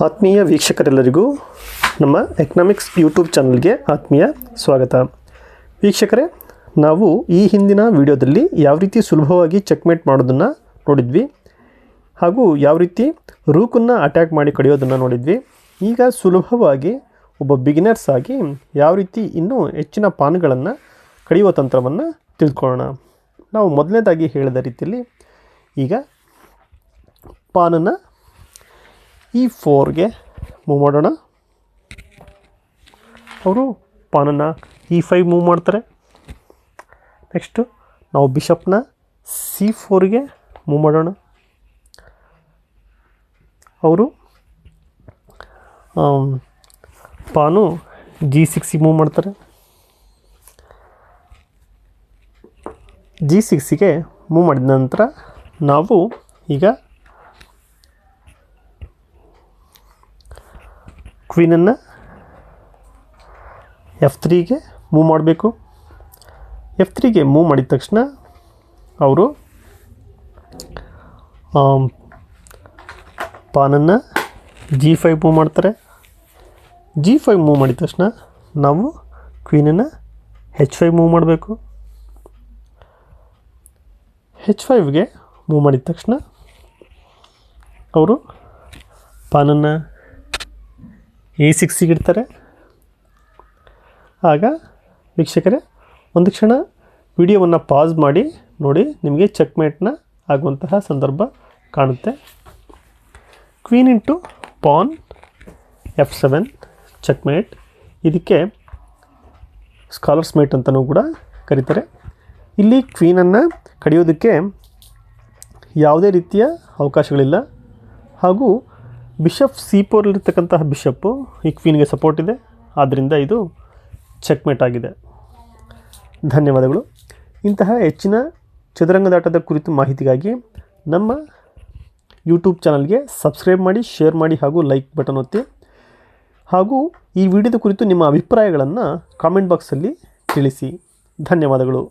ಆತ್ಮೀಯ ವೀಕ್ಷಕರೆಲ್ಲರಿಗೂ ನಮ್ಮ economics YouTube ಚಾನಲ್ಗೆ ಆತ್ಮೀಯ ಸ್ವಾಗತ. ವೀಕ್ಷಕರೇ, ನಾವು ಈ ಹಿಂದಿನ ವಿಡಿಯೋದಲ್ಲಿ ಯಾವ ರೀತಿ ಸುಲಭವಾಗಿ ಚೆಕ್ಮೇಟ್ ಮಾಡೋದನ್ನು ನೋಡಿದ್ವಿ ಹಾಗೂ ಯಾವ ರೀತಿ ರೂಕನ್ನು ಅಟ್ಯಾಕ್ ಮಾಡಿ ಕಡಿಯೋದನ್ನು ನೋಡಿದ್ವಿ. ಈಗ ಸುಲಭವಾಗಿ ಒಬ್ಬ ಬಿಗಿನರ್ಸ್ ಆಗಿ ಯಾವ ರೀತಿ ಇನ್ನೂ ಹೆಚ್ಚಿನ ಪಾನ್ಗಳನ್ನು ಕಡಿಯುವ ತಂತ್ರವನ್ನು ತಿಳ್ಕೊಳ್ಳೋಣ. ನಾವು ಮೊದಲನೇದಾಗಿ ಹೇಳಿದ ರೀತಿಯಲ್ಲಿ ಈಗ ಪಾನನ್ನು ಈ ಫೋರ್ಗೆ ಮೂವ್ ಮಾಡೋಣ. ಅವರು ಪಾನನ್ನು ಇ ಫೈವ್ ಮೂವ್ ಮಾಡ್ತಾರೆ. ನೆಕ್ಸ್ಟು ನಾವು ಬಿಷಪ್ನ ಸಿ ಫೋರ್ಗೆ ಮೂವ್ ಮಾಡೋಣ. ಅವರು ಪಾನು ಜಿ ಸಿಕ್ಸಿಗೆ ಮೂವ್ ಮಾಡ್ತಾರೆ. ಜಿ ಸಿಕ್ಸಿಗೆ ಮೂವ್ ಮಾಡಿದ ನಂತರ ನಾವು ಈಗ ಕ್ವೀನನ್ನು ಎಫ್ ತ್ರೀಗೆ ಮೂವ್ ಮಾಡಬೇಕು. ಎಫ್ ತ್ರೀಗೆ ಮೂವ್ ಮಾಡಿದ ತಕ್ಷಣ ಅವರು ಪಾನನ್ನು ಜಿ ಫೈವ್ ಮೂವ್ ಮಾಡ್ತಾರೆ. ಜಿ ಫೈವ್ ಮೂವ್ ಮಾಡಿದ ತಕ್ಷಣ ನಾವು ಕ್ವೀನನ್ನು ಹೆಚ್ ಫೈವ್ ಮೂವ್ ಮಾಡಬೇಕು. ಹೆಚ್ ಫೈವ್ಗೆ ಮೂವ್ ಮಾಡಿದ ತಕ್ಷಣ ಅವರು ಪಾನನ್ನು ಎ ಸಿಕ್ಸಿಗೆ ಇಡ್ತಾರೆ. ಆಗ ವೀಕ್ಷಕರೇ, ಒಂದು ಕ್ಷಣ ವಿಡಿಯೋವನ್ನು ಪಾಸ್ ಮಾಡಿ, ನೋಡಿ ನಿಮಗೆ ಚೆಕ್ಮೇಟ್ನ ಆಗುವಂತಹ ಸಂದರ್ಭ ಕಾಣುತ್ತೆ. Queen into pawn F seven checkmate ಇದಕ್ಕೆ ಸ್ಕಾಲರ್ಸ್ ಮೇಟ್ ಅಂತಲೂ ಕೂಡ ಕರೀತಾರೆ. ಇಲ್ಲಿ ಕ್ವೀನನ್ನು ಕಡಿಯೋದಕ್ಕೆ ಯಾವುದೇ ರೀತಿಯ ಅವಕಾಶಗಳಿಲ್ಲ. ಹಾಗೂ ಬಿಷಪ್ ಸಿ ಫೋರಲ್ಲಿರ್ತಕ್ಕಂತಹ ಬಿಷಪ್ಪು ಈ ಕ್ವೀನ್ಗೆ ಸಪೋರ್ಟ್ ಇದೆ. ಆದ್ದರಿಂದ ಇದು ಚೆಕ್ಮೇಟ್ ಆಗಿದೆ. ಧನ್ಯವಾದಗಳು. ಇಂತಹ ಹೆಚ್ಚಿನ ಚದುರಂಗದಾಟದ ಕುರಿತು ಮಾಹಿತಿಗಾಗಿ ನಮ್ಮ ಯೂಟ್ಯೂಬ್ ಚಾನಲ್ಗೆ ಸಬ್ಸ್ಕ್ರೈಬ್ ಮಾಡಿ ಶೇರ್ ಮಾಡಿ ಹಾಗೂ ಲೈಕ್ ಬಟನ್ ಒತ್ತಿ. ಹಾಗೂ ಈ ವಿಡಿಯೋದ ಕುರಿತು ನಿಮ್ಮ ಅಭಿಪ್ರಾಯಗಳನ್ನು ಕಾಮೆಂಟ್ ಬಾಕ್ಸಲ್ಲಿ ತಿಳಿಸಿ. ಧನ್ಯವಾದಗಳು.